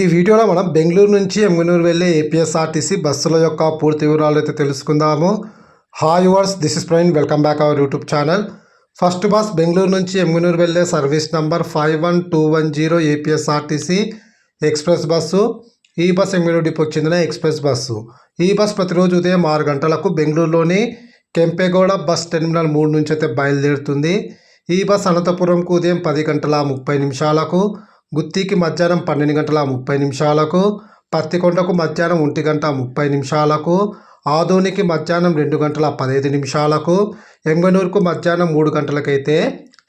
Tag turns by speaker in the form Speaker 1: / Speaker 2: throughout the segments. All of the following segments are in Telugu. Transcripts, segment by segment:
Speaker 1: ఈ వీడియోలో మనం బెంగళూరు నుంచి ఎంగనూరు వెళ్ళే ఏపీఎస్ఆర్టీసీ బస్సుల యొక్క పూర్తి వివరాలు అయితే తెలుసుకుందాము. హాయ్ వర్స్ this is ప్రైన్ welcome back our YouTube channel first bus Bengaluru నుంచి ఎంగనూరు వెళ్ళే service number five one two one zero APSRTC express bus ఈ బస్ ఎమ్గనూరు డిపోకి చెందిన ఎక్స్ప్రెస్ బస్సు ఈ బస్ ప్రతిరోజు ఉదయం ఆరు గంటలకు బెంగళూరులోని కెంపెగౌడ బస్ టెర్మినల్ మూడు నుంచి అయితే బయలుదేరుతుంది. ఈ బస్ అనంతపురంకు ఉదయం పది గంటల ముప్పై నిమిషాలకు గుత్తికి మధ్యాహ్నం పన్నెండు గంటల ముప్పై నిమిషాలకు పత్తికొండకు మధ్యాహ్నం ఒంటి గంట ముప్పై నిమిషాలకు ఆదోనికి మధ్యాహ్నం రెండు గంటల పదహైదు నిమిషాలకు ఎంగనూరుకు మధ్యాహ్నం మూడు గంటలకైతే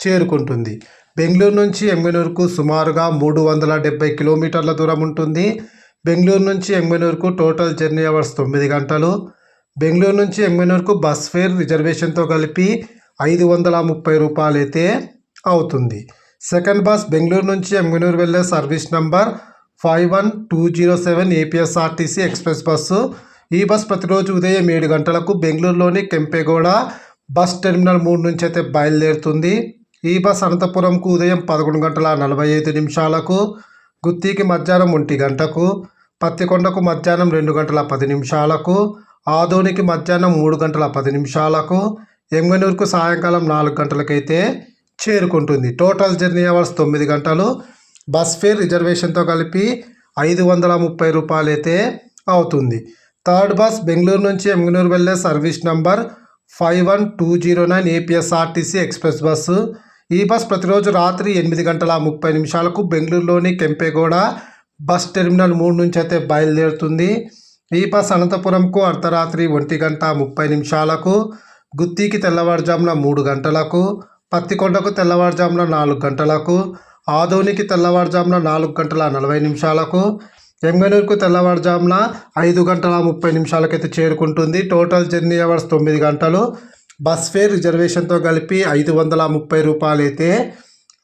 Speaker 1: చేరుకుంటుంది. బెంగళూరు నుంచి ఎంగనూరుకు సుమారుగా మూడు వందల డెబ్బై కిలోమీటర్ల దూరం ఉంటుంది. బెంగళూరు నుంచి ఎంగనూరుకు టోటల్ జర్నీ అవర్స్ తొమ్మిది గంటలు. బెంగళూరు నుంచి ఎంగనూరుకు బస్ ఫేర్ రిజర్వేషన్తో కలిపి ఐదు వందల ముప్పై రూపాయలు అయితే అవుతుంది. సెకండ్ బస్ బెంగళూరు నుంచి ఎంగనూరు వెళ్ళే service number five one two zero seven APSRTC express bus. ఈ బస్ ప్రతిరోజు ఉదయం ఏడు గంటలకు బెంగళూరులోని కెంపెగౌడ బస్ టెర్మినల్ మూడు నుంచి అయితే బయలుదేరుతుంది. ఈ బస్ అనంతపురంకు ఉదయం పదకొండు గంటల నలభై ఐదు నిమిషాలకు గుత్తికి మధ్యాహ్నం ఒంటి గంటకు పత్తికొండకు మధ్యాహ్నం రెండు గంటల పది నిమిషాలకు ఆదోనికి మధ్యాహ్నం మూడు గంటల పది నిమిషాలకు ఎంగనూరుకు సాయంకాలం నాలుగు గంటలకైతే చేరుకుంటుంది. టోటల్ జర్నీ అవర్స్ తొమ్మిది గంటలు. బస్ ఫేర్ రిజర్వేషన్తో కలిపి ఐదు వందల ముప్పై రూపాయలైతే అవుతుంది. థర్డ్ బస్ బెంగళూరు నుంచి ఎంగనూరు వెళ్ళే service number five one two zero nine APSRTC express bus ఈ బస్ ప్రతిరోజు రాత్రి ఎనిమిది గంటల ముప్పై నిమిషాలకు బెంగళూరులోని కెంపేగౌడ బస్ టెర్మినల్ మూడు నుంచి అయితే బయలుదేరుతుంది. ఈ బస్ అనంతపురంకు అర్ధరాత్రి ఒంటి గంట ముప్పై నిమిషాలకు గుత్తికి తెల్లవారుజామున మూడు గంటలకు పత్తికొండకు తెల్లవారుజామున నాలుగు గంటలకు ఆదోనికి తెల్లవారుజామున నాలుగు గంటల నలభై నిమిషాలకు ఎంగనూరుకు తెల్లవారుజామున ఐదు గంటల ముప్పై నిమిషాలకైతే చేరుకుంటుంది. టోటల్ జర్నీ అవర్స్ తొమ్మిది గంటలు. బస్ ఫేర్ రిజర్వేషన్తో కలిపి ఐదు వందల ముప్పై రూపాయలు అయితే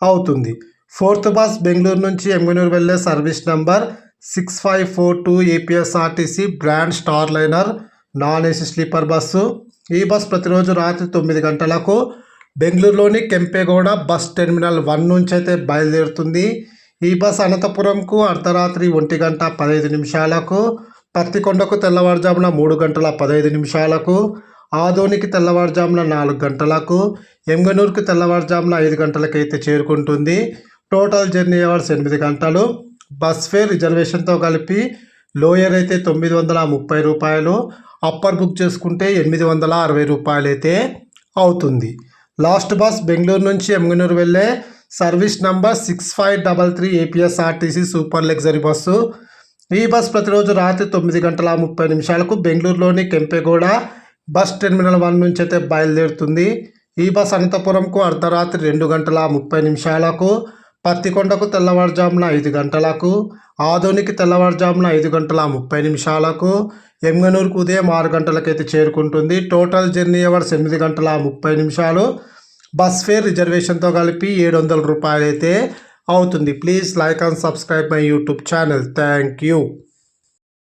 Speaker 1: అవుతుంది. ఫోర్త్ బస్ బెంగళూరు నుంచి ఎంగనూరు వెళ్ళే service number six five four two APSRTC brand star liner non AC sleeper bus. ఈ బస్ ప్రతిరోజు రాత్రి తొమ్మిది గంటలకు బెంగళూరులోని కెంపేగౌడ బస్ టెర్మినల్ వన్ నుంచి అయితే బయలుదేరుతుంది. ఈ బస్ అనంతపురంకు అర్ధరాత్రి ఒంటి గంట పదహైదు నిమిషాలకు పత్తికొండకు తెల్లవారుజామున మూడు గంటల పదహైదు నిమిషాలకు ఆదోనికి తెల్లవారుజామున నాలుగు గంటలకు ఎంగనూరుకు తెల్లవారుజామున ఐదు గంటలకైతే చేరుకుంటుంది. టోటల్ జర్నీ అవర్స్ ఎనిమిది గంటలు. బస్ ఫేర్ రిజర్వేషన్తో కలిపి లోయర్ అయితే తొమ్మిది వందల ముప్పై రూపాయలు. అప్పర్ బుక్ చేసుకుంటే ఎనిమిది వందల అరవై రూపాయలు అయితే అవుతుంది. లాస్ట్ బస్ బెంగళూరు నుంచి ఎమ్గనూరు వెళ్ళే service number six five double three APSRTC super luxury bus. ఈ బస్ ప్రతిరోజు రాత్రి తొమ్మిది గంటల ముప్పై నిమిషాలకు బెంగళూరులోని కెంపెగూడ బస్ టెర్మినల్ వన్ నుంచి అయితే బయలుదేరుతుంది. ఈ బస్ అనంతపురంకు అర్ధరాత్రి రెండు గంటల ముప్పై నిమిషాలకు పత్తికొండకు తెల్లవారుజామున ఐదు గంటలకు ఆధునిక తెల్లవారుజామున ఐదు గంటల ముప్పై నిమిషాలకు ఎంగనూరుకు ఉదయం ఆరు గంటలకైతే చేరుకుంటుంది. టోటల్ జర్నీ అవర్స్ ఎనిమిది గంటల ముప్పై నిమిషాలు. బస్ ఫేర్ రిజర్వేషన్తో కలిపి ఏడు వందల రూపాయలు అయితే అవుతుంది. Please like and subscribe my YouTube channel. Thank you.